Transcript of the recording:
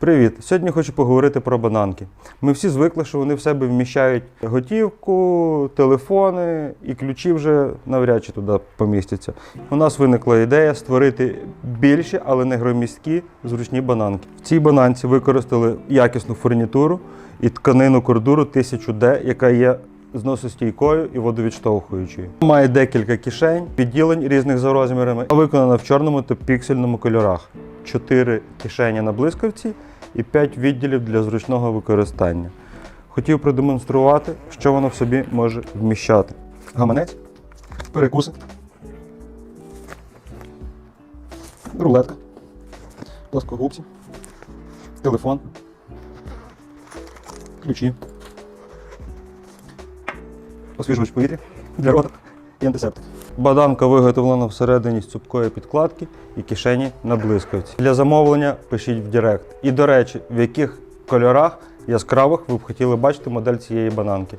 Привіт! Сьогодні хочу поговорити про бананки. Ми всі звикли, що вони в себе вміщають готівку, телефони і ключі вже навряд чи туди помістяться. У нас виникла ідея створити більші, але не громісткі зручні бананки. В цій бананці використали якісну фурнітуру і тканину кордуру 1000D, яка є зносостійкою і водовідштовхуючою. Має декілька кишень, відділень різних за розмірами, а виконана в чорному та піксельному кольорах. Чотири кишені на блискавці і 5 відділів для зручного використання. Хотів продемонструвати, що воно в собі може вміщати. Гаманець, перекуси, рулетка, плоскогубці, телефон, ключі, освіжувач повітря для рота і антисептик. Баданка виготовлена всередині цупкої підкладки і кишені на блискавці. Для замовлення пишіть в Директ. І, до речі, в яких кольорах яскравих ви б хотіли бачити модель цієї бананки.